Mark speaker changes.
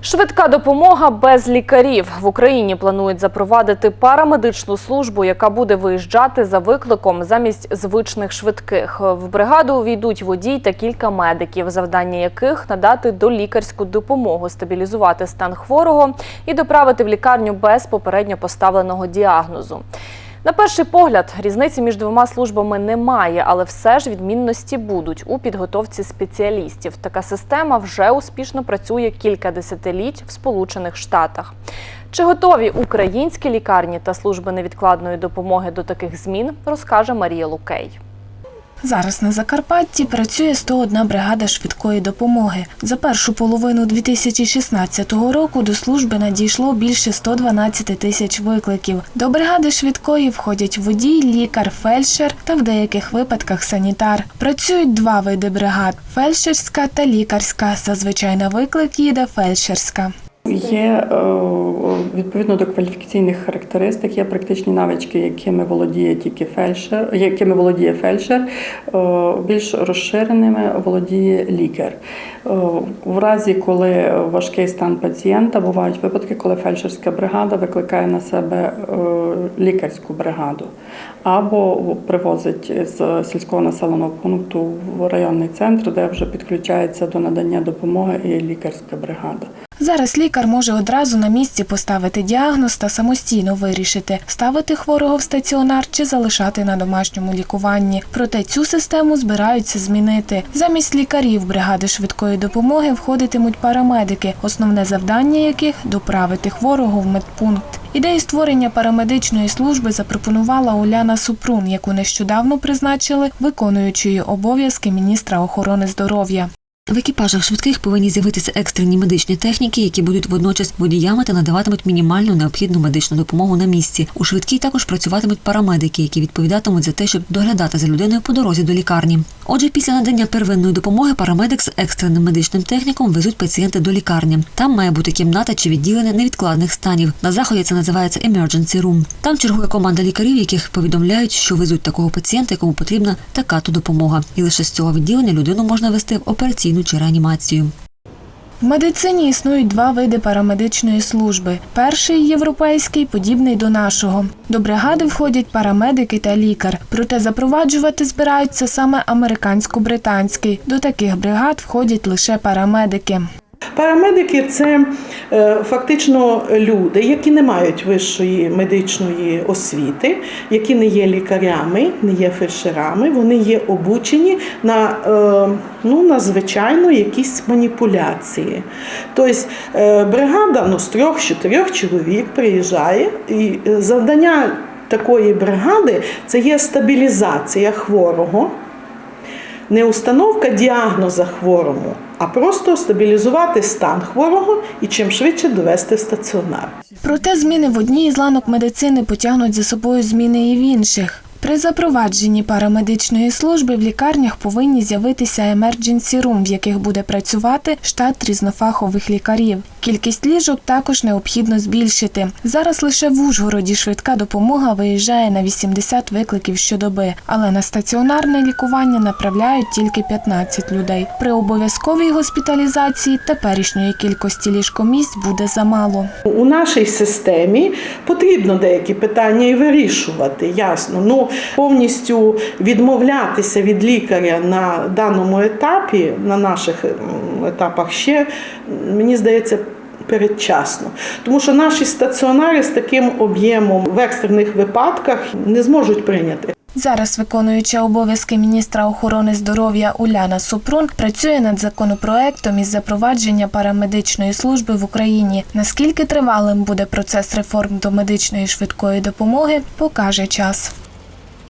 Speaker 1: Швидка допомога без лікарів в Україні планують запровадити парамедичну службу, яка буде виїжджати за викликом замість звичних швидких. В бригаду увійдуть водій та кілька медиків, завдання яких надати долікарську допомогу, стабілізувати стан хворого і доправити в лікарню без попередньо поставленого діагнозу. На перший погляд, різниці між двома службами немає, але все ж відмінності будуть у підготовці спеціалістів. Така система вже успішно працює кілька десятиліть в Сполучених Штатах. Чи готові українські лікарні та служби невідкладної допомоги до таких змін, розкаже Марія Лукей.
Speaker 2: Зараз на Закарпатті працює 101 бригада швидкої допомоги. За першу половину 2016 року до служби надійшло більше 112 тисяч викликів. До бригади швидкої входять водій, лікар, фельдшер та в деяких випадках санітар. Працюють два види бригад: фельдшерська та лікарська. Зазвичай на виклик їде фельдшерська.
Speaker 3: Є е, відповідно до кваліфікаційних характеристик, є практичні навички, якими володіє тільки фельдшер, якими володіє фельдшер, е, більш розширеними володіє лікар. Е, В разі, коли важкий стан пацієнта, бувають випадки, коли фельдшерська бригада викликає на себе е, лікарську бригаду або привозить з сільського населеного пункту в районний центр, де вже підключається до надання допомоги і лікарська бригада.
Speaker 2: Зараз лікар може одразу на місці поставити діагноз та самостійно вирішити, ставити хворого в стаціонар чи залишати на домашньому лікуванні. Проте цю систему збираються змінити. Замість лікарів бригади швидкої допомоги входитимуть парамедики, основне завдання яких доправити хворого в медпункт. Ідею створення парамедичної служби запропонувала Уляна Супрун, яку нещодавно призначили виконуючою обов'язки міністра охорони здоров'я.
Speaker 4: В екіпажах швидких повинні з'явитися екстрені медичні техніки, які будуть водночас водіями та надаватимуть мінімальну необхідну медичну допомогу на місці. У швидкій також працюватимуть парамедики, які відповідатимуть за те, щоб доглядати за людиною по дорозі до лікарні. Отже, після надання первинної допомоги парамедик з екстреним медичним техніком везуть пацієнта до лікарні. Там має бути кімната чи відділення невідкладних станів. На заході це називається emergency room. Там чергує команда лікарів, яких повідомляють, що везуть такого пацієнта, якому потрібна така то допомога. І лише з цього відділення людину можна вести в операційну чи реанімацію.
Speaker 2: В медицині існують два види парамедичної служби. Перший європейський, подібний до нашого. До бригади входять парамедики та лікар. Проте запроваджувати збираються саме американсько-британський. До таких бригад входять лише парамедики.
Speaker 5: Парамедики це е, фактично люди, які не мають вищої медичної освіти, які не є лікарями, не є фельдшерами, вони є обучені на, е, ну, на звичайно якісь маніпуляції. Тобто е, бригада ну, з трьох-чотирьох чоловік приїжджає, і завдання такої бригади це є стабілізація хворого не установка діагноза хворому, а просто стабілізувати стан хворого і чим швидше довести в стаціонар.
Speaker 2: Проте зміни в одній із ланок медицини потягнуть за собою зміни і в інших. При запровадженні парамедичної служби в лікарнях повинні з'явитися emergency room, в яких буде працювати штат різнофахових лікарів. Кількість ліжок також необхідно збільшити. Зараз лише в Ужгороді швидка допомога виїжджає на 80 викликів щодоби, але на стаціонарне лікування направляють тільки 15 людей. При обов'язковій госпіталізації теперішньої кількості ліжкомісць буде замало.
Speaker 5: У нашій системі потрібно деякі питання і вирішувати, ясно. Повністю відмовлятися від лікаря на даному етапі, на наших етапах ще мені здається. Передчасно, тому що наші стаціонари з таким об'ємом в екстрених випадках не зможуть прийняти.
Speaker 2: Зараз виконуюча обов'язки міністра охорони здоров'я Уляна Супрун працює над законопроектом із запровадження парамедичної служби в Україні. Наскільки тривалим буде процес реформ до медичної швидкої допомоги, покаже час.